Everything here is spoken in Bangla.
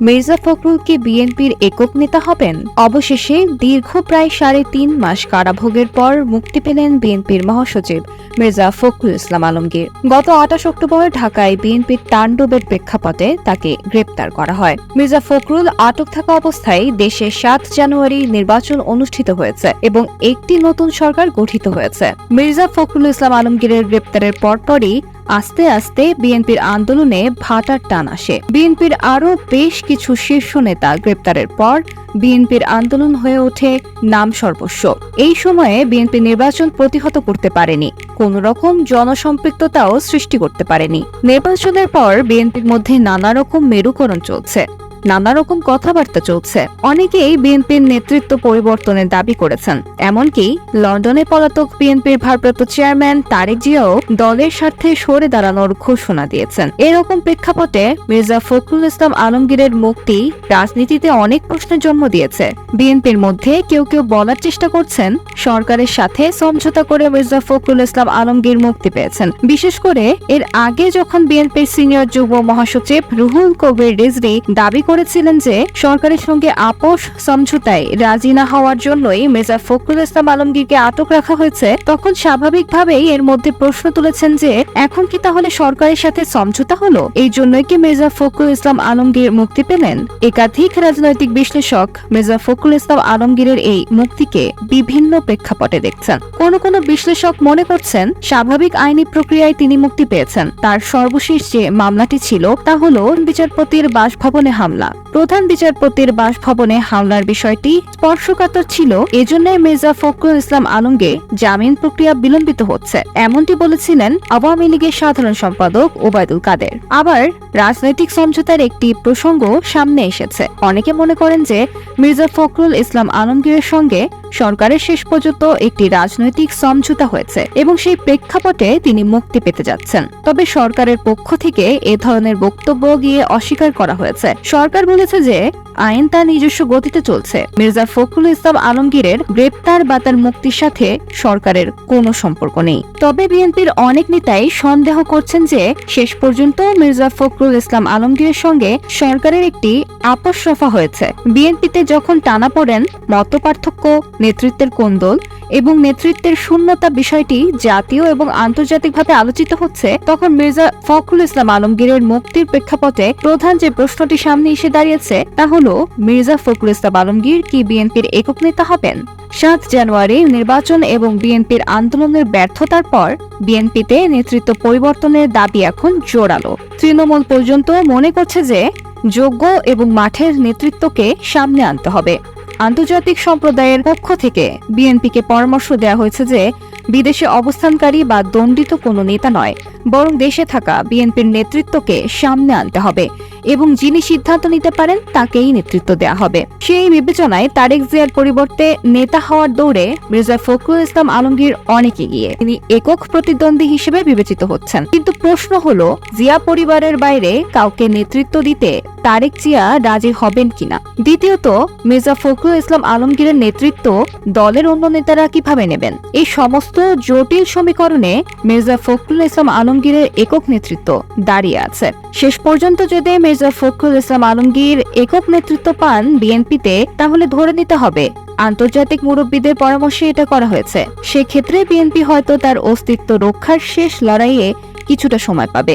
মির্জা ফখরুল কি বিএনপির একক নেতা হবেন। অবশেষে দীর্ঘ প্রায় সাড়ে তিন মাস কারাভোগের পর মুক্তি পেলেন বিএনপির মহাসচিব মির্জা ফখরুল ইসলাম আলমগীর। গত আঠাশ অক্টোবর ঢাকায় বিএনপির তাণ্ডবের প্রেক্ষাপটে তাকে গ্রেপ্তার করা হয়। মির্জা ফখরুল আটক থাকা অবস্থায় দেশে সাত জানুয়ারি নির্বাচন অনুষ্ঠিত হয়েছে এবং একটি নতুন সরকার গঠিত হয়েছে। মির্জা ফখরুল ইসলাম আলমগীরের গ্রেপ্তারের পরপরই আস্তে আস্তে বিএনপির আন্দোলনে ভাটার টান আসে। বিএনপির আরও বেশ কিছু শীর্ষ নেতা গ্রেপ্তারের পর বিএনপির আন্দোলন হয়ে ওঠে নাম সর্বস্ব। এই সময়ে বিএনপি নির্বাচন প্রতিহত করতে পারেনি। কোন রকম জনসম্পৃক্ততাও সৃষ্টি করতে পারেনি। নির্বাচনের পর বিএনপির মধ্যে নানা রকম মেরুকরণ চলছে। নানা রকম কথাবার্তা চলছে। অনেকেই বিএনপির নেতৃত্ব পরিবর্তনের দাবি করেছেন। এমনকি লন্ডনে পলাতক বিএনপির ভারপ্রাপ্ত চেয়ারম্যান তারেক জিয়াও দলের স্বার্থে সরে দাঁড়ানোর ঘোষণা দিয়েছেন। এরকম প্রেক্ষাপটে মির্জা ফখরুল ইসলাম আলমগীরের মুক্তি রাজনীতিতে অনেক প্রশ্নের জন্ম দিয়েছে। বিএনপির মধ্যে কেউ কেউ বলার চেষ্টা করছেন, সরকারের সাথে সমঝোতা করে মির্জা ফখরুল ইসলাম আলমগীর মুক্তি পেয়েছেন। বিশেষ করে এর আগে যখন বিএনপির সিনিয়র যুব মহাসচিব রুহুল কবির রিজভি দাবি করেছিলেন যে সরকারের সঙ্গে আপোষ, সমঝোতায় রাজি না হওয়ার জন্যই মির্জা ফখরুল ইসলাম আলমগীরকে আটক রাখা হয়েছে। তখন স্বাভাবিকভাবেই এর মধ্যে প্রশ্ন তুলেছেন যে, এখন কি তাহলে সরকারের সাথে সমঝোতা হলো? এই জন্যই কি মির্জা ফখরুল ইসলাম আলমগীর মুক্তি পেলেন? একাধিক রাজনৈতিক বিশ্লেষক মির্জা ফখরুল ইসলাম আলমগীরের এই মুক্তিকে বিভিন্ন প্রেক্ষাপটে দেখছেন। কোন কোন বিশ্লেষক মনে করছেন, স্বাভাবিক আইনি প্রক্রিয়ায় তিনি মুক্তি পেয়েছেন। তার সর্বশেষ যে মামলাটি ছিল, তা হল বিচারপতির বাসভবনে হামলা। প্রধান বিচারপতির বাসভবনে হামলার বিষয়টি স্পর্শকাতর ছিল এজন্য মির্জা ফখরুল ইসলাম আলমকে জামিন প্রক্রিয়া বিলম্বিত হচ্ছে, এমনটি বলেছিলেন আওয়ামী লীগের সাধারণ সম্পাদক ওবায়দুল কাদের। আবার রাজনৈতিক সমঝোতার একটি প্রসঙ্গ সামনে এসেছে। অনেকে মনে করেন যে মির্জা ফখরুল ইসলাম আলমগীরের সঙ্গে সরকারের শেষ পর্যন্ত একটি রাজনৈতিক সমঝোতা হয়েছে এবং সেই প্রেক্ষাপটে তিনি মুক্তি পেতে যাচ্ছেন। তবে সরকারের পক্ষ থেকে এ ধরনের বক্তব্য গিয়ে অস্বীকার করা হয়েছে। সরকার বলেছে যে আইন তার নিজস্ব গতিতে চলছে। মির্জা ফখরুল ইসলাম আলমগীরের গ্রেপ্তার বা তার মুক্তির সাথে সরকারের কোনো সম্পর্ক নেই। তবে বিএনপির অনেক নেতাই সন্দেহ করছেন যে শেষ পর্যন্ত মির্জা ফখরুল ইসলাম আলমগীরের সঙ্গে সরকারের একটি আপোষ রফা হয়েছে। বিএনপিতে যখন টানা পড়েন মত পার্থক্য নেতৃত্বের কোন্দল এবং নেতৃত্বের শূন্যতা বিষয়টি জাতীয় এবং আন্তর্জাতিকভাবে আলোচিত হচ্ছে, তখন মির্জা ফখরুল ইসলাম আলমগীরের মুক্তির প্রেক্ষাপটে প্রধান যে প্রশ্নটি সামনে এসে দাঁড়িয়েছে, তা হল, মির্জা ফখরুল ইসলাম আলমগীর কি বিএনপির একক নেতা হবেন? সাত জানুয়ারি নির্বাচন এবং বিএনপির আন্দোলনের ব্যর্থতার পর বিএনপিতে নেতৃত্ব পরিবর্তনের দাবি এখন জোরালো। তৃণমূল পর্যন্ত মনে করছে যে যোগ্য এবং মাঠের নেতৃত্বকে সামনে আনতে হবে। আন্তর্জাতিক সম্প্রদায়ের পক্ষ থেকে বিএনপিকে পরামর্শ দেওয়া হয়েছে যে বিদেশে অবস্থানকারী বা দণ্ডিত কোনো নেতা নয়, বরং দেশে থাকা বিএনপির নেতৃত্বকে সামনে আনতে হবে। এবং যিনি সিদ্ধান্ত নিতে পারেন, তাকেই নেতৃত্ব দেওয়া হবে। সেই বিবেচনায় তারেক জিয়ার পরিবর্তে নেতা হওয়ার দৌড়ে মির্জা ফখরুল ইসলাম আলমগীর অনেক এগিয়ে। তিনি একক প্রতিদ্বন্দ্বী হিসেবে বিবেচিত হচ্ছেন। কিন্তু প্রশ্ন হলো, জিয়া পরিবারের বাইরে কাউকে নেতৃত্ব দিতে তারেক জিয়া রাজি হবেন কিনা? দ্বিতীয়ত, মির্জা ফখরুল ইসলাম আলমগীরের নেতৃত্ব দলের অন্য নেতারা কীভাবে নেবেন? এই সমস্ত জটিল সমীকরণে মির্জা ফখরুল ইসলাম আলমগীরের একক নেতৃত্ব দাঁড়িয়ে আছে। শেষ পর্যন্ত যদি মির্জা ফখরুল ইসলাম আলমগীর একক নেতৃত্ব পান বিএনপিতে তাহলে ধরে নিতে হবে, আন্তর্জাতিক মুরব্বীদের পরামর্শে এটা করা হয়েছে। সেক্ষেত্রে বিএনপি হয়তো তার অস্তিত্ব রক্ষার শেষ লড়াইয়ে কিছুটা সময় পাবে।